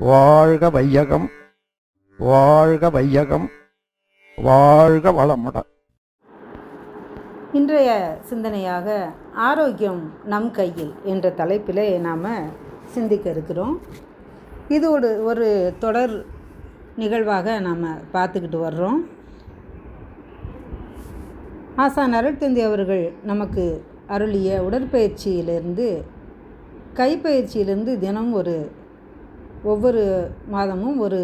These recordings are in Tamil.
வாழ்க வையகம் வாழ்க வையகம் வாழ்க வளமுடன் இன்றைய சிந்தனையாக ஆரோக்கியம் நம் கையில் என்ற தலைப்பில் நாம் சிந்திக்க இருக்கிறோம். இது ஒரு ஒரு தொடர் நிகழ்வாக நாம் பார்த்துக்கிட்டு வர்றோம். ஆசான் அருள்தந்தி அவர்கள் நமக்கு அருளிய உடற்பயிற்சியிலிருந்து கைப்பயிற்சியிலிருந்து தினம் ஒரு ஒவ்வொரு மாதமும் ஒரு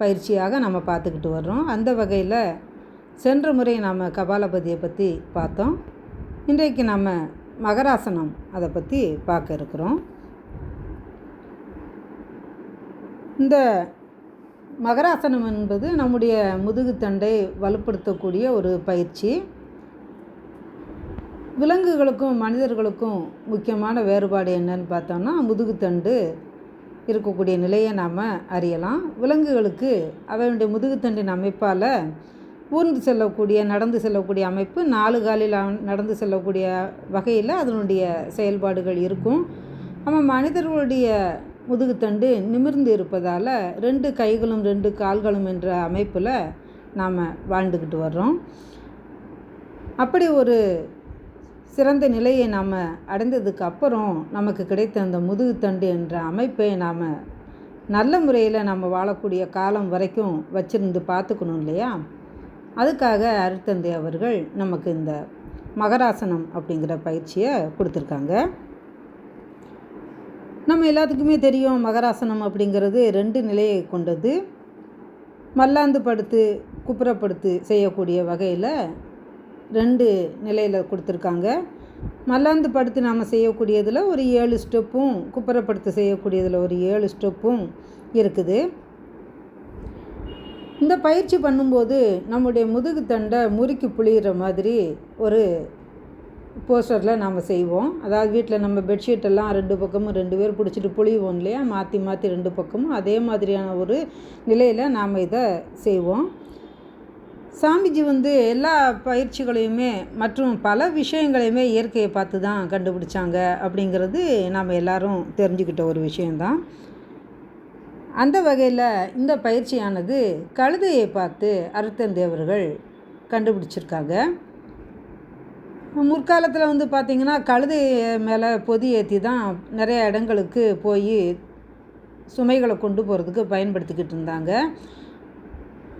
பயிற்சியாக நம்ம பார்த்துக்கிட்டு வர்றோம். அந்த வகையில் சென்ற முறை நாம் கபாலபதியை பற்றி பார்த்தோம். இன்றைக்கு நம்ம மகராசனம் அதை பற்றி பார்க்க இருக்கிறோம். இந்த மகராசனம் என்பது நம்முடைய முதுகுத்தண்டை வலுப்படுத்தக்கூடிய ஒரு பயிற்சி. விலங்குகளுக்கும் மனிதர்களுக்கும் முக்கியமான வேறுபாடு என்னன்னு பார்த்தோம்னா முதுகுத்தண்டு இருக்கக்கூடிய நிலையை நாம் அறியலாம். விலங்குகளுக்கு அவையுடைய முதுகுத்தண்டின் அமைப்பால் ஊர்ந்து செல்லக்கூடிய நடந்து செல்லக்கூடிய அமைப்பு நாலு காலில் நடந்து செல்லக்கூடிய வகையில் அதனுடைய செயல்பாடுகள் இருக்கும். நம்ம மனிதர்களுடைய முதுகுத்தண்டு நிமிர்ந்து இருப்பதால் ரெண்டு கைகளும் ரெண்டு கால்களும் என்ற அமைப்பில் நாம் வாழ்ந்துக்கிட்டு வர்றோம். அப்படி ஒரு சிறந்த நிலையை நாம் அடைந்ததுக்கு அப்புறம் நமக்கு கிடைத்த அந்த முதுகுத்தண்டு என்ற அமைப்பை நாம் நல்ல முறையில் நம்ம வாழக்கூடிய காலம் வரைக்கும் வச்சிருந்து பார்த்துக்கணும் இல்லையா? அதுக்காக அருத்தந்தை அவர்கள் நமக்கு இந்த மகராசனம் அப்படிங்கிற பயிற்சியை கொடுத்துருக்காங்க. நம்ம எல்லாத்துக்குமே தெரியும் மகராசனம் அப்படிங்கிறது ரெண்டு நிலையை கொண்டது. மல்லாந்து படுத்து குப்புறப்படுத்து செய்யக்கூடிய வகையில் ரெண்டு நிலையில் கொடுத்துருக்காங்க. மல்லாந்து படுத்து நாம் செய்யக்கூடியதில் ஒரு ஏழு ஸ்டெப்பும் குப்புறப்படுத்து செய்யக்கூடியதில் ஒரு ஏழு ஸ்டெப்பும் இருக்குது. இந்த பயிற்சி பண்ணும்போது நம்முடைய முதுகுத்தண்டை முறுக்கி புளிகிற மாதிரி ஒரு போஸ்டரில் நாம் செய்வோம். அதாவது வீட்டில் நம்ம பெட்ஷீட்டெல்லாம் ரெண்டு பக்கமும் ரெண்டு பேர் பிடிச்சிட்டு புளிவோம் இல்லையா? மாற்றி மாற்றி ரெண்டு பக்கமும். அதே மாதிரியான ஒரு நிலையில் நாம் இதை செய்வோம். சாமிஜி வந்து எல்லா பயிற்சிகளையுமே மற்றும் பல விஷயங்களையுமே இயற்கையை பார்த்து தான் கண்டுபிடிச்சாங்க அப்படிங்கிறது நாம் எல்லாரும் தெரிஞ்சுக்கிட்ட ஒரு விஷயந்தான் அந்த வகையில் இந்த பயிற்சியானது கழுதையை பார்த்து அருத்தந்தேவர்கள் கண்டுபிடிச்சிருக்காங்க. முற்காலத்தில் வந்து பார்த்திங்கன்னா கழுதை மேலே பொதி ஏற்றி தான் நிறைய இடங்களுக்கு போய் சுமைகளை கொண்டு போகிறதுக்கு பயன்படுத்திக்கிட்டு இருந்தாங்க.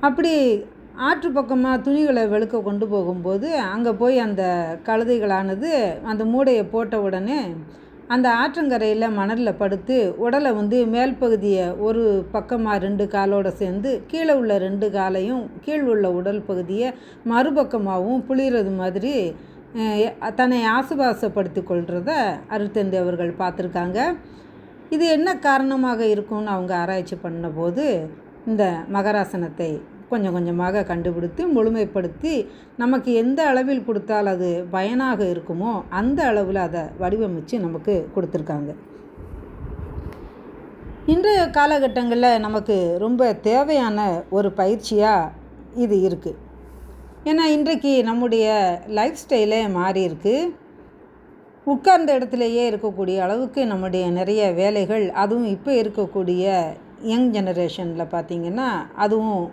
அப்படி ஆற்று பக்கமாக துணிகளை வெளுக்க கொண்டு போகும்போது அங்கே போய் அந்த கழுதைகளானது அந்த மூடையை போட்ட உடனே அந்த ஆற்றங்கரையில் மணலில் படுத்து உடலை வந்து மேல் பகுதியை ஒரு பக்கமாக ரெண்டு காலோடு சேர்ந்து கீழே உள்ள ரெண்டு காலையும் கீழ் உள்ள உடல் பகுதியை மறுபக்கமாகவும் புளிகிறது மாதிரி தன்னை ஆசுவாசப்படுத்தி கொள்கிறத அருத்தந்தி அவர்கள் பார்த்துருக்காங்க. இது என்ன காரணமாக இருக்கும்னு அவங்க ஆராய்ச்சி பண்ணபோது இந்த மகராசனத்தை கொஞ்சம் கொஞ்சமாக கண்டுபிடித்து முழுமைப்படுத்தி நமக்கு எந்த அளவில் கொடுத்தால் அது பயனாக இருக்குமோ அந்த அளவில் அதை வடிவமைச்சு நமக்கு கொடுத்துருக்காங்க. இன்றைய காலகட்டங்களில் நமக்கு ரொம்ப தேவையான ஒரு பயிற்சியாக இது இருக்குது ஏன்னா இன்றைக்கு நம்முடைய லைஃப் ஸ்டைலே மாறி உட்கார்ந்த இடத்துலையே இருக்கக்கூடிய அளவுக்கு நம்முடைய நிறைய வேலைகள் அதுவும் இப்போ இருக்கக்கூடிய யங் ஜெனரேஷனில் பார்த்திங்கன்னா அதுவும்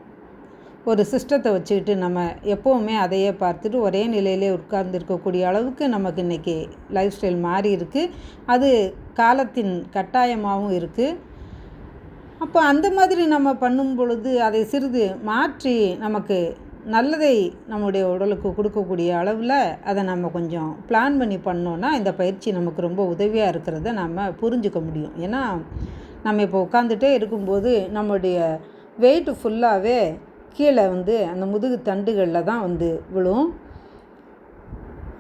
ஒரு சிஸ்டத்தை வச்சுக்கிட்டு நம்ம எப்போவுமே அதையே பார்த்துட்டு ஒரே நிலையிலே உட்கார்ந்து இருக்கக்கூடிய அளவுக்கு நமக்கு இன்றைக்கி லைஃப் ஸ்டைல் மாறி இருக்குது அது காலத்தின் கட்டாயமாகவும் இருக்குது அப்போ அந்த மாதிரி நம்ம பண்ணும் பொழுது அதை சிறிது மாற்றி நமக்கு நல்லதை நம்முடைய உடலுக்கு கொடுக்கக்கூடிய அளவில் அதை நம்ம கொஞ்சம் பிளான் பண்ணி பண்ணோன்னா இந்த பயிற்சி நமக்கு ரொம்ப உதவியாக இருக்கிறத நம்ம புரிஞ்சுக்க முடியும். ஏன்னா நம்ம இப்போ உட்காந்துட்டே இருக்கும்போது நம்முடைய வெயிட் ஃபுல்லாகவே கீழே வந்து அந்த முதுகு தண்டுகளில் தான் வந்து விழும்.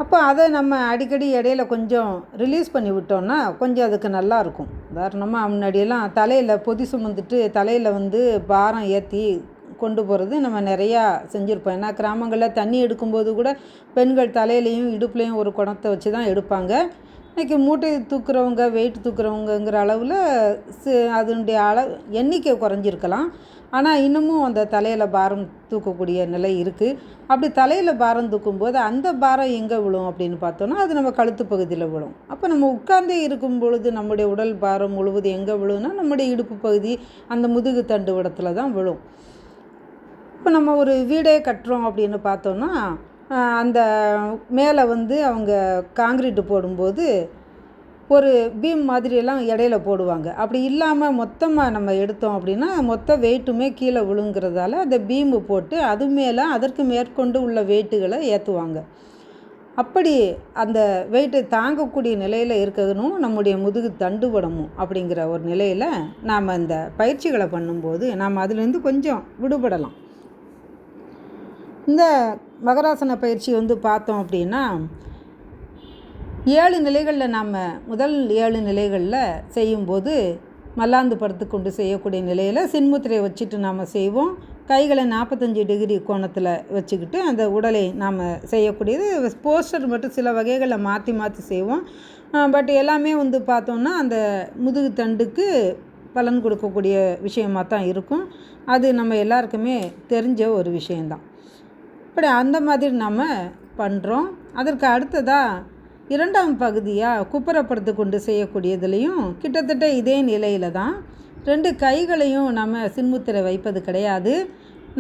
அப்போ அதை நம்ம அடிக்கடி இடையில கொஞ்சம் ரிலீஸ் பண்ணி விட்டோம்னா கொஞ்சம் அதுக்கு நல்லாயிருக்கும் உதாரணமாக முன்னாடியெல்லாம் தலையில் பொதி சுமந்துட்டு தலையில் வந்து பாரம் ஏற்றி கொண்டு போகிறது நம்ம நிறையா செஞ்சுருப்போம். ஏன்னா கிராமங்களில் தண்ணி எடுக்கும்போது கூட பெண்கள் தலையிலையும் இடுப்புலையும் ஒரு குணத்தை வச்சு தான் எடுப்பாங்க. இன்றைக்கி மூட்டை தூக்குறவங்க வெயிட் தூக்குறவங்கங்கிற அளவில் சி அதனுடைய அளவு எண்ணிக்கை குறைஞ்சிருக்கலாம். ஆனால் இன்னமும் அந்த தலையில் பாரம் தூக்கக்கூடிய நிலை இருக்குது அப்படி தலையில் பாரம் தூக்கும்போது அந்த பாரம் எங்கே விழும் அப்படின்னு பார்த்தோன்னா அது நம்ம கழுத்து பகுதியில் விழும். அப்போ நம்ம உட்கார்ந்தே இருக்கும் பொழுது நம்முடைய உடல் பாரம் முழுவதும் எங்கே விழும்னா நம்முடைய இடுப்பு பகுதி அந்த முதுகு தண்டு இடத்துல தான் விழும். இப்போ நம்ம ஒரு வீடே கட்டுறோம் அப்படின்னு பார்த்தோன்னா அந்த மேலே வந்து அவங்க காங்கிரீட்டு போடும்போது ஒரு பீம் மாதிரியெல்லாம் இடையில போடுவாங்க. அப்படி இல்லாமல் மொத்தமாக நம்ம எடுத்தோம் அப்படின்னா மொத்த வெயிட்டுமே கீழே விழுங்கிறதால அந்த பீமு போட்டு அது மேலே அதற்கு மேற்கொண்டு உள்ள வெயிட்டுகளை ஏற்றுவாங்க அப்படி அந்த வெயிட்டை தாங்கக்கூடிய நிலையில் இருக்கணும் நம்முடைய முதுகு தண்டுபடமும் அப்படிங்கிற ஒரு நிலையில் நாம் இந்த பயிற்சிகளை பண்ணும்போது நாம் அதுலேருந்து கொஞ்சம் விடுபடலாம். இந்த மகராசன பயிற்சி வந்து பார்த்தோம் அப்படின்னா ஏழு நிலைகளில் நாம் முதல் ஏழு நிலைகளில் செய்யும்போது மல்லாந்து படுத்து கொண்டு செய்யக்கூடிய நிலையில் சின்முத்திரையை வச்சுட்டு நாம் செய்வோம். கைகளை நாற்பத்தஞ்சு டிகிரி கோணத்தில் வச்சுக்கிட்டு அந்த உடலை நாம் செய்யக்கூடியது. போஸ்டர் மட்டும் சில வகைகளை மாற்றி மாற்றி செய்வோம். பட் எல்லாமே வந்து பார்த்தோம்னா அந்த முதுகு தண்டுக்கு பலன் கொடுக்கக்கூடிய விஷயமாக தான் இருக்கும். அது நம்ம எல்லாருக்குமே தெரிஞ்ச ஒரு விஷயந்தான் இப்படி அந்த மாதிரி நம்ம பண்ணுறோம் அதற்கு அடுத்ததாக இரண்டாம் பகுதியாக குப்புறப்படுத்து கொண்டு செய்யக்கூடியதுலேயும் கிட்டத்தட்ட இதே நிலையில் தான். ரெண்டு கைகளையும் நம்ம சின்முத்திரை வைப்பது கிடையாது.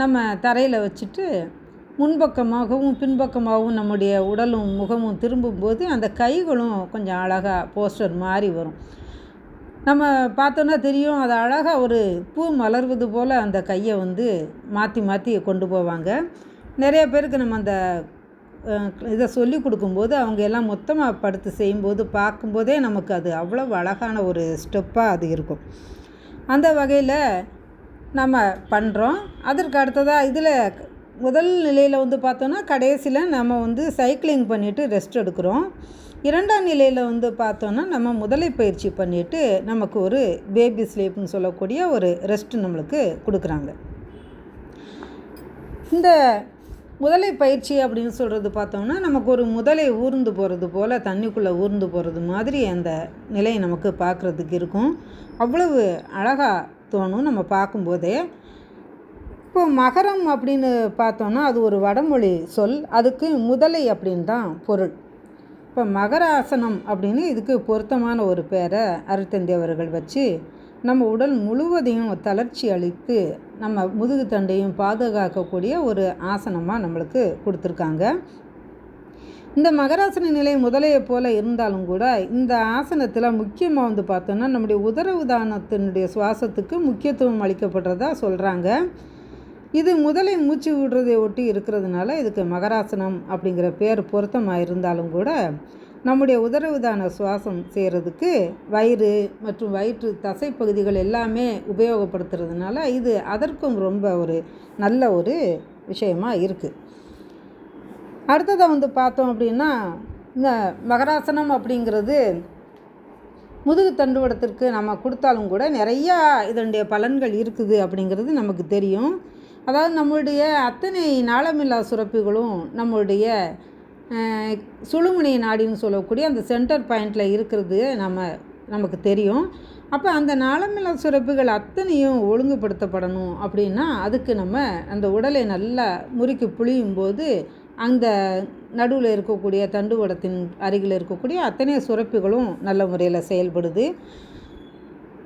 நம்ம தரையில் வச்சுட்டு முன்பக்கமாகவும் பின்பக்கமாகவும் நம்முடைய உடலும் முகமும் திரும்பும்போது அந்த கைகளும் கொஞ்சம் அழகாக போஸ்டர் மாதிரி வரும். நம்ம பார்த்தோன்னா தெரியும் அது அழகாக ஒரு பூ மலர்வது போல் அந்த கையை வந்து மாற்றி மாற்றி கொண்டு போவாங்க. நிறைய பேருக்கு நம்ம அந்த இதை சொல்லி கொடுக்கும்போது அவங்க எல்லாம் மொத்தமாக படுத்து செய்யும்போது பார்க்கும்போதே நமக்கு அது அவ்வளோ அழகான ஒரு ஸ்டெப்பாக அது இருக்கும். அந்த வகையில் நம்ம பண்ணுறோம் அதற்கு அடுத்ததாக இதில் முதல் நிலையில் வந்து பார்த்தோன்னா கடைசியில் நம்ம வந்து சைக்கிளிங் பண்ணிவிட்டு ரெஸ்ட் எடுக்கிறோம். இரண்டாம் நிலையில் வந்து பார்த்தோன்னா நம்ம முதலை பயிற்சி பண்ணிவிட்டு நமக்கு ஒரு பேபி ஸ்லீப்னு சொல்லக்கூடிய ஒரு ரெஸ்ட் நம்மளுக்கு கொடுக்குறாங்க. இந்த முதலை பயிற்சி அப்படின்னு சொல்கிறது பார்த்தோம்னா நமக்கு ஒரு முதலை ஊர்ந்து போகிறது போல் தண்ணிக்குள்ளே ஊர்ந்து போகிறது மாதிரி அந்த நிலை நமக்கு பார்க்குறதுக்கு இருக்கும். அவ்வளவு அழகாக தோணும் நம்ம பார்க்கும்போதே. இப்போ மகரம் அப்படின்னு பார்த்தோன்னா அது ஒரு வடமொழி சொல். அதுக்கு முதலை அப்படின்னு தான் பொருள். இப்போ மகராசனம் அப்படின்னு இதுக்கு பொருத்தமான ஒரு பேரை அருத்தந்தி அவர்கள் வச்சு நம்ம உடல் முழுவதையும் தளர்ச்சி அளித்து நம்ம முதுகு தண்டையும் பாதுகாக்கக்கூடிய ஒரு ஆசனமாக நம்மளுக்கு கொடுத்துருக்காங்க. இந்த மகராசன நிலை முதலையை போல இருந்தாலும் கூட இந்த ஆசனத்தில் முக்கியமாக வந்து பார்த்தோன்னா நம்முடைய உதர உதாரணத்தினுடைய சுவாசத்துக்கு முக்கியத்துவம் அளிக்கப்படுறதா சொல்கிறாங்க இது முதலை மூச்சு விடுறதை ஒட்டி இருக்கிறதுனால இதுக்கு மகராசனம் அப்படிங்கிற பேர் பொருத்தமாக இருந்தாலும் கூட நம்முடைய உதரவுதான சுவாசம் செய்கிறதுக்கு வயிறு மற்றும் வயிற்று தசை பகுதிகள் எல்லாமே உபயோகப்படுத்துறதுனால இது அதற்கும் ரொம்ப ஒரு நல்ல ஒரு விஷயமாக இருக்குது அடுத்ததை வந்து பார்த்தோம் அப்படின்னா இந்த மகராசனம் அப்படிங்கிறது முதுகு தண்டுவடத்திற்கு நம்ம கொடுத்தாலும் கூட நிறையா இதனுடைய பலன்கள் இருக்குது அப்படிங்கிறது நமக்கு தெரியும். அதாவது நம்மளுடைய அத்தனை நாளமில்லா சுரப்பிகளும் நம்மளுடைய சுழுமுனை நாடின்னு சொல்லக்கூடிய அந்த சென்டர் பாயிண்டில் இருக்கிறது நம்ம நமக்கு தெரியும். அப்போ அந்த நலமில சுரப்புகள் அத்தனையும் ஒழுங்குபடுத்தப்படணும் அப்படின்னா அதுக்கு நம்ம அந்த உடலை நல்லா முறுக்கி புளியும் போது அந்த நடுவில் இருக்கக்கூடிய தண்டுவடத்தின் அருகில் இருக்கக்கூடிய அத்தனை சுரப்பிகளும் நல்ல முறையில் செயல்படுது.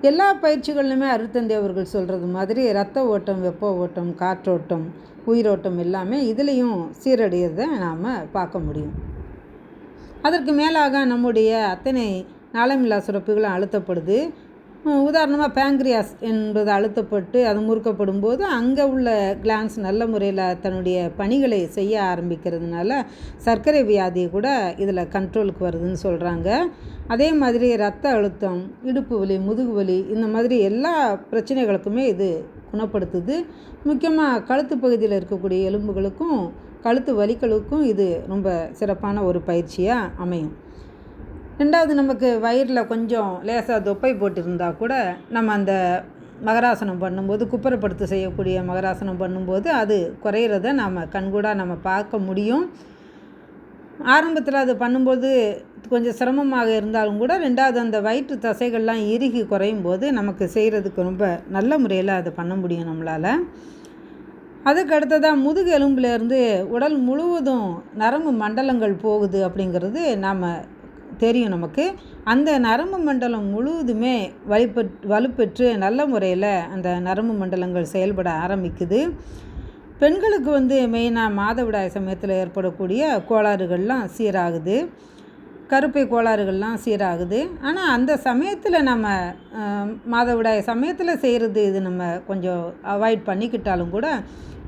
எல்லா பயிற்சிகள்லையுமே அருத்தந்தி அவர்கள் சொல்கிறது மாதிரி ரத்த ஓட்டம் வெப்ப ஓட்டம் காற்றோட்டம் உயிரோட்டம் எல்லாமே இதுலேயும் சீரடையதை நாம் பார்க்க முடியும். அதற்கு மேலாக நம்முடைய அத்தனை நாளமில்லா சுரப்புகளும் அழுத்தப்படுது. உதாரணமாக பேங்க்ரியாஸ் என்பது அழுத்தப்பட்டு அது முறுக்கப்படும் போது அங்கே உள்ள கிளான்ஸ் நல்ல முறையில் தன்னுடைய பணிகளை செய்ய ஆரம்பிக்கிறதுனால சர்க்கரை வியாதி கூட இதில் கண்ட்ரோலுக்கு வருதுன்னு சொல்கிறாங்க அதே மாதிரி ரத்த அழுத்தம் இடுப்பு வலி முதுகு வலி இந்த மாதிரி எல்லா பிரச்சனைகளுக்குமே இது குணப்படுத்துது. முக்கியமாக கழுத்து பகுதியில் இருக்கக்கூடிய எலும்புகளுக்கும் கழுத்து வலிகளுக்கும் இது ரொம்ப சிறப்பான ஒரு பயிற்சியாக அமையும். ரெண்டாவது நமக்கு வயிறில் கொஞ்சம் லேசாக தொப்பை போட்டிருந்தா கூட நம்ம அந்த மகராசனம் பண்ணும்போது குப்புறப்படுத்து செய்யக்கூடிய மகராசனம் பண்ணும்போது அது குறையிறத நாம் கண்கூடாக நம்ம பார்க்க முடியும். ஆரம்பத்தில் அது பண்ணும்போது கொஞ்சம் சிரமமாக இருந்தாலும் கூட ரெண்டாவது அந்த வயிற்று தசைகள்லாம் இறுகி குறையும் போது நமக்கு செய்கிறதுக்கு ரொம்ப நல்ல முறையில் அதை பண்ண முடியும் நம்மளால். அதுக்கு அடுத்ததாக முதுகு எலும்புலேருந்து உடல் முழுவதும் நரம்பு மண்டலங்கள் போகுது அப்படிங்கிறது நாம் தெரியும் நமக்கு. அந்த நரம்பு மண்டலம் முழுவதுமே வலுப்பெற் வலுப்பெற்று நல்ல முறையில் அந்த நரம்பு மண்டலங்கள் செயல்பட ஆரம்பிக்குது. பெண்களுக்கு வந்து மெயினாக மாதவிடாய் சமயத்தில் ஏற்படக்கூடிய கோளாறுகள்லாம் சீராகுது. கருப்பை கோளாறுகள்லாம் சீராகுது. ஆனால் அந்த சமயத்தில் நம்ம மாதவிடாய் சமயத்தில் செய்கிறது இது நம்ம கொஞ்சம் அவாய்ட் பண்ணிக்கிட்டாலும் கூட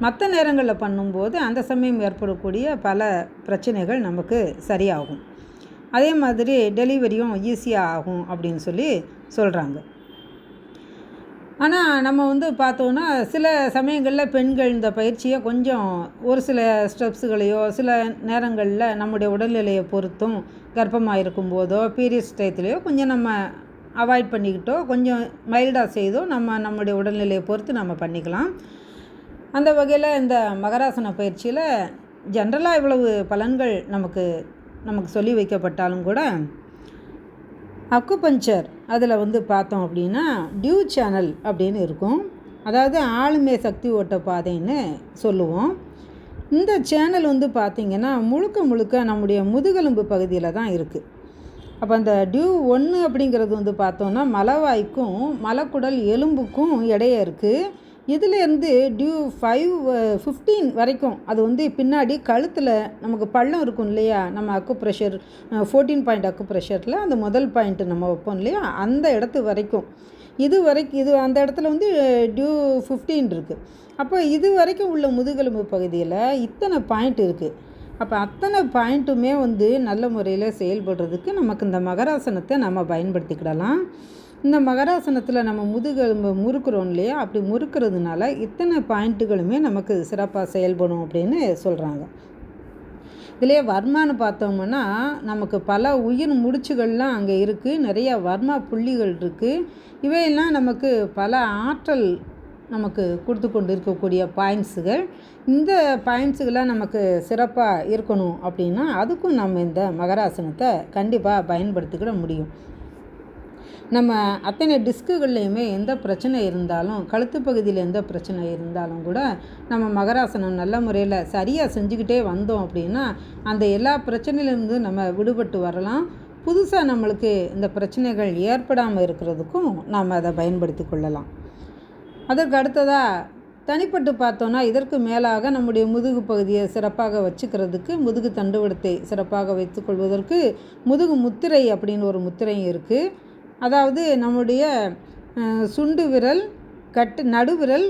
மற்ற நேரங்களில் பண்ணும்போது அந்த சமயம் ஏற்படக்கூடிய பல பிரச்சனைகள் நமக்கு சரியாகும். அதே மாதிரி டெலிவரியும் ஈஸியாக ஆகும் அப்படின்னு சொல்லி சொல்கிறாங்க ஆனால் நம்ம வந்து பார்த்தோன்னா சில சமயங்களில் பெண்கள் இந்த பயிற்சியை கொஞ்சம் ஒரு சில ஸ்டெப்ஸுகளையோ சில நேரங்களில் நம்முடைய உடல்நிலையை பொறுத்தும் கர்ப்பமாக இருக்கும்போதோ பீரியட்ஸ் டயத்துலையோ கொஞ்சம் நம்ம அவாய்ட் பண்ணிக்கிட்டோ கொஞ்சம் மைல்டாக செய்தோ நம்ம நம்முடைய உடல்நிலையை பொறுத்து நம்ம பண்ணிக்கலாம். அந்த வகையில் இந்த மகராசன பயிற்சியில் ஜென்ரலாக இவ்வளவு பலன்கள் நமக்கு நமக்கு சொல்லி வைக்கப்பட்டாலும் கூட அக்குபஞ்சர் அதில் வந்து பார்த்தோம் அப்படின்னா டியூ சேனல் அப்படின்னு இருக்கும். அதாவது ஆளுமை சக்தி ஓட்ட பாதைன்னு சொல்லுவோம். இந்த சேனல் வந்து பார்த்திங்கன்னா முழுக்க முழுக்க நம்முடைய முதுகெலும்பு பகுதியில் தான் இருக்குது அப்போ அந்த டியூ ஒன்று அப்படிங்கிறது வந்து பார்த்தோன்னா மலவாய்க்கும் மலக்குடல் எலும்புக்கும் இடையே இருக்குது இதுலேருந்து டியூ ஃபைவ் ஃபிஃப்டீன் வரைக்கும் அது வந்து பின்னாடி கழுத்தில் நமக்கு பள்ளம் இருக்கும் இல்லையா? நம்ம அக்கு ப்ரெஷர் ஃபோர்டீன் பாயிண்ட் அக்கு ப்ரெஷரில் அந்த முதல் பாயிண்ட்டு நம்ம வைப்போம் இல்லையா? அந்த இடத்து வரைக்கும். இது வரைக்கும் இது அந்த இடத்துல வந்து uh, டியூ ஃபிஃப்டீன் இருக்குது அப்போ இது வரைக்கும் உள்ள முதுகெலும்பு பகுதியில் இத்தனை பாயிண்ட் இருக்குது அப்போ அத்தனை பாயிண்ட்டுமே வந்து நல்ல முறையில் செயல்படுறதுக்கு நமக்கு இந்த மகராசனத்தை நம்ம பயன்படுத்திக்கிடலாம். இந்த மகராசனத்தில் நம்ம முதுகெலும்பு முறுக்கிறோம் இல்லையா? அப்படி முறுக்கிறதுனால இத்தனை பாயிண்ட்டுகளுமே நமக்கு சிறப்பாக செயல்படும் அப்படின்னு சொல்கிறாங்க இதிலே வர்மான்னு பார்த்தோம்னா நமக்கு பல உயிர் முடிச்சுகள்லாம் அங்கே இருக்குது நிறைய வர்மா புள்ளிகள் இருக்குது இவையெல்லாம் நமக்கு பல ஆற்றல் நமக்கு கொடுத்து கொண்டு இருக்கக்கூடிய பாயிண்ட்ஸுகள். இந்த பாயிண்ட்ஸுகளாக நமக்கு சிறப்பாக இருக்கணும் அப்படின்னா அதுக்கும் நம்ம இந்த மகராசனத்தை கண்டிப்பாக பயன்படுத்திக்கிட முடியும். நம்ம அத்தனை டிஸ்க்குகள்லையுமே எந்த பிரச்சனை இருந்தாலும் கழுத்து பகுதியில் எந்த பிரச்சனை இருந்தாலும் கூட நம்ம மகராசனம் நல்ல முறையில் சரியாக செஞ்சுக்கிட்டே வந்தோம் அப்படின்னா அந்த எல்லா பிரச்சனையிலேருந்து நம்ம விடுபட்டு வரலாம். புதுசாக நம்மளுக்கு இந்த பிரச்சனைகள் ஏற்படாமல் இருக்கிறதுக்கும் நாம் அதை பயன்படுத்தி கொள்ளலாம். அதற்கு அடுத்ததாக தனிப்பட்டு பார்த்தோன்னா இதற்கு மேலாக நம்முடைய முதுகு பகுதியை சிறப்பாக வச்சுக்கிறதுக்கு முதுகு தண்டுவடத்தை சிறப்பாக வைத்துக்கொள்வதற்கு முதுகு முத்திரை அப்படின்னு ஒரு முத்திரையும் இருக்குது அதாவது நம்முடைய சுண்டு விரல் கட்டு நடுவிரல்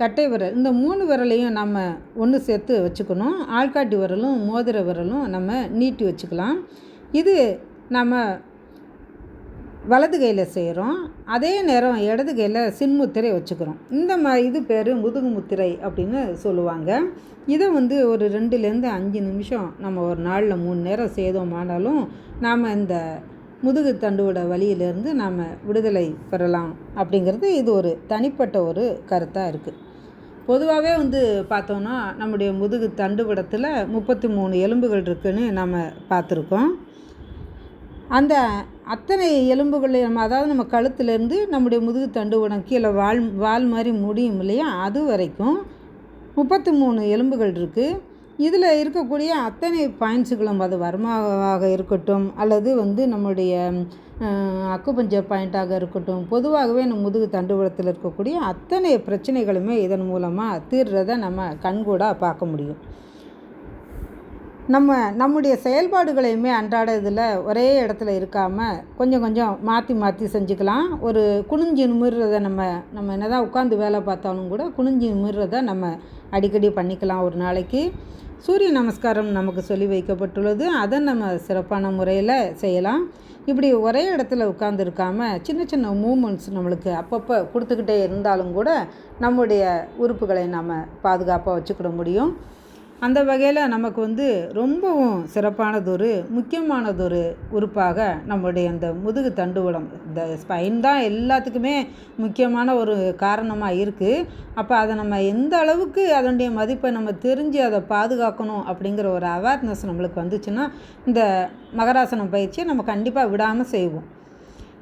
கட்டை விரல். இந்த மூணு விரலையும் நம்ம ஒன்று சேர்த்து வச்சுக்கணும். ஆள்காட்டி விரலும் மோதிர விரலும் நம்ம நீட்டி வச்சுக்கலாம். இது நம்ம வலது கையில் செய்கிறோம் அதே நேரம் இடது கையில் சின்முத்திரை வச்சுக்கிறோம். இந்த மா இது பேர் முதுகு முத்திரை அப்படின்னு சொல்லுவாங்க. இதை வந்து ஒரு ரெண்டுலேருந்து அஞ்சு நிமிஷம் நம்ம ஒரு நாளில் மூணு நேரம் செய்தோமானாலும் நாம் இந்த முதுகு தண்டுவோட வழியிலேருந்து நாம் விடுதலை பெறலாம் அப்படிங்கிறது இது ஒரு தனிப்பட்ட ஒரு கருத்தாக இருக்குது பொதுவாகவே வந்து பார்த்தோன்னா நம்முடைய முதுகு தண்டுவிடத்தில் முப்பத்தி மூணு எலும்புகள் இருக்குதுன்னு நம்ம பார்த்துருக்கோம். அந்த அத்தனை எலும்புகளையும் நம்ம அதாவது நம்ம கழுத்துலேருந்து நம்முடைய முதுகு தண்டுவடம் கீழே வால் வால் மாதிரி முடியும் இல்லையா? அது வரைக்கும் முப்பத்தி மூணு எலும்புகள் இருக்குது இதில் இருக்கக்கூடிய அத்தனை பாயிண்ட்ஸுகளும் அது வருமாவாக இருக்கட்டும் அல்லது வந்து நம்முடைய அக்குபஞ்சர் பாயிண்ட்டாக இருக்கட்டும் பொதுவாகவே நம்ம முதுகு தண்டுவடத்தில் இருக்கக்கூடிய அத்தனை பிரச்சனைகளுமே இதன் மூலமாக தீர்றதை நம்ம கண்கூடாக பார்க்க முடியும். நம்ம நம்முடைய செயல்பாடுகளையுமே அன்றாட இதில் ஒரே இடத்துல இருக்காமல் கொஞ்சம் கொஞ்சம் மாற்றி மாற்றி செஞ்சுக்கலாம். ஒரு குனிஞ்சு நிமிர்றதை நம்ம நம்ம என்ன தான் உட்காந்து வேலை பார்த்தாலும் கூட குனிஞ்சு நிமிர்றதை நம்ம அடிக்கடி பண்ணிக்கலாம் ஒரு நாளைக்கு. சூரிய நமஸ்காரம் நமக்கு சொல்லி வைக்கப்பட்டுள்ளது. அதை நம்ம சிறப்பான முறையில் செய்யலாம். இப்படி ஒரே இடத்துல உட்காந்துருக்காமல் சின்ன சின்ன மூமெண்ட்ஸ் நம்மளுக்கு அப்பப்போ கொடுத்துக்கிட்டே இருந்தாலும் கூட நம்முடைய உறுப்புகளை நம்ம பாதுகாப்பாக வச்சுக்கிட முடியும். அந்த வகையில் நமக்கு வந்து ரொம்பவும் சிறப்பானதொரு முக்கியமானதொரு உறுப்பாக நம்மளுடைய அந்த முதுகு தண்டுவடம் இந்த ஸ்பைன் தான் எல்லாத்துக்குமே முக்கியமான ஒரு காரணமாக இருக்குது அப்போ அதை நம்ம எந்த அளவுக்கு அதனுடைய மதிப்பை நம்ம தெரிஞ்சு அதை பாதுகாக்கணும் அப்படிங்கிற ஒரு அவேர்னஸ் நம்மளுக்கு வந்துச்சுன்னா இந்த மகராசனம் பயிற்சியை நம்ம கண்டிப்பாக விடாமல் செய்வோம்.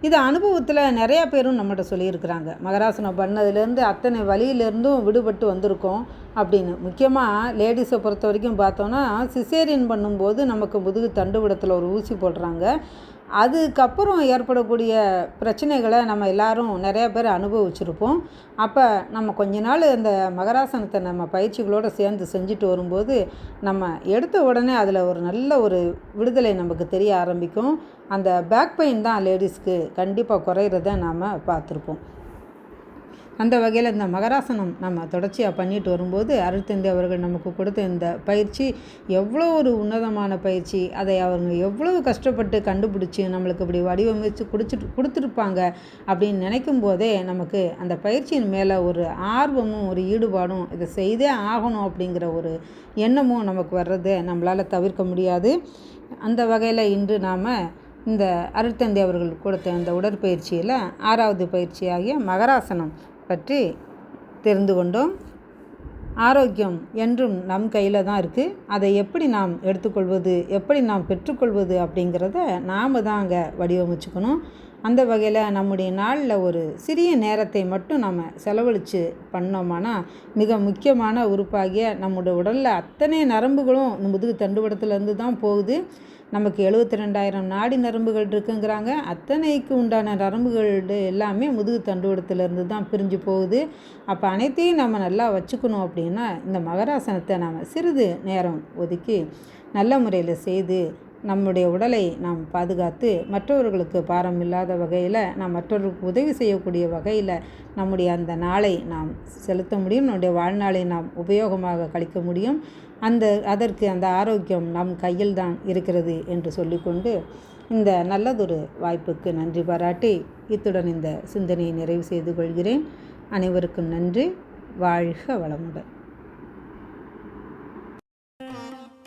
இது அனுபவத்தில் நிறையா பேரும் நம்மகிட்ட சொல்லியிருக்கிறாங்க. மகராசனம் பண்ணதுலேருந்து அத்தனை வழியிலேருந்தும் விடுபட்டு வந்திருக்கோம் அப்படின்னு. முக்கியமாக லேடிஸை பொறுத்த வரைக்கும் பார்த்தோன்னா சிசேரியன் பண்ணும்போது நமக்கு முதுகு தண்டுவிடத்தில் ஒரு ஊசி போடுறாங்க. அதுக்கப்புறம் ஏற்படக்கூடிய பிரச்சனைகளை நம்ம எல்லாரும் நிறைய பேர் அனுபவிச்சிருப்போம். அப்போ நம்ம கொஞ்ச நாள் இந்த மகராசனத்தை நம்ம பயிற்சிகளோடு சேர்ந்து செஞ்சுட்டு வரும்போது நம்ம எடுத்த உடனே அதில் ஒரு நல்ல ஒரு விடுதலை நமக்கு தெரிய ஆரம்பிக்கும். அந்த பேக் பெயின் தான் லேடிஸ்க்கு கண்டிப்பாக குறையிறத நாம் பார்த்துருப்போம். அந்த வகையில் இந்த மகராசனம் நம்ம தொடர்ச்சியாக பண்ணிட்டு வரும்போது அருள்தந்தி அவர்கள் நமக்கு கொடுத்த இந்த பயிற்சி எவ்வளோ ஒரு உன்னதமான பயிற்சி அதை அவங்க எவ்வளவு கஷ்டப்பட்டு கண்டுபிடிச்சி நம்மளுக்கு இப்படி வடிவமைச்சு குடிச்சிட்டு கொடுத்துருப்பாங்க அப்படின்னு நினைக்கும் போதே நமக்கு அந்த பயிற்சியின் மேலே ஒரு ஆர்வமும் ஒரு ஈடுபாடும் இதை செய்தே ஆகணும் அப்படிங்கிற ஒரு எண்ணமும் நமக்கு வர்றதை நம்மளால் தவிர்க்க முடியாது. அந்த வகையில் இன்று நாம் இந்த அருட்தந்தை அவர்கள் கொடுத்த இந்த உடற்பயிற்சியில் ஆறாவது பயிற்சியாகிய மகராசனம் பற்றி தெரிந்து கொண்டோம். ஆரோக்கியம் என்றும் நம் கையில் தான் இருக்குது அதை எப்படி நாம் எடுத்துக்கொள்வது எப்படி நாம் பெற்றுக்கொள்வது அப்படிங்கிறத நாம் தான் அங்கே வடிவமைச்சுக்கணும். அந்த வகையில் நம்முடைய நாளில் ஒரு சிறிய நேரத்தை மட்டும் நம்ம செலவழித்து பண்ணோமானா மிக முக்கியமான உறுப்பாகிய நம்முடைய உடலில் அத்தனை நரம்புகளும் இந்த முதுகு தண்டுவடத்துலேருந்து தான் போகுது. நமக்கு எழுபத்தி ரெண்டாயிரம் நாடி நரம்புகள் இருக்குங்கிறாங்க. அத்தனைக்கு உண்டான நரம்புகள் எல்லாமே முதுகு தண்டுவடத்துலேருந்து தான் பிரிஞ்சு போகுது. அப்போ அனைத்தையும் நம்ம நல்லா வச்சுக்கணும் அப்படின்னா இந்த மகராசனத்தை நாம் சிறிது நேரம் ஒதுக்கி நல்ல முறையில் செய்து நம்முடைய உடலை நாம் பாதுகாத்து மற்றவர்களுக்கு பாரம் இல்லாத வகையில் நாம் மற்றவர்களுக்கு உதவி செய்யக்கூடிய வகையில் நம்முடைய அந்த நாளை நாம் செலுத்த முடியும். நம்முடைய வாழ்நாளை நாம் உபயோகமாக கழிக்க முடியும். அந்த அதற்கு அந்த ஆரோக்கியம் நம் கையில் தான் இருக்கிறது என்று சொல்லிக்கொண்டு இந்த நல்லதொரு வாய்ப்புக்கு நன்றி பாராட்டி இத்துடன் இந்த சிந்தனையை நிறைவு செய்து கொள்கிறேன். அனைவருக்கும் நன்றி. வாழ்க வளமுடன்.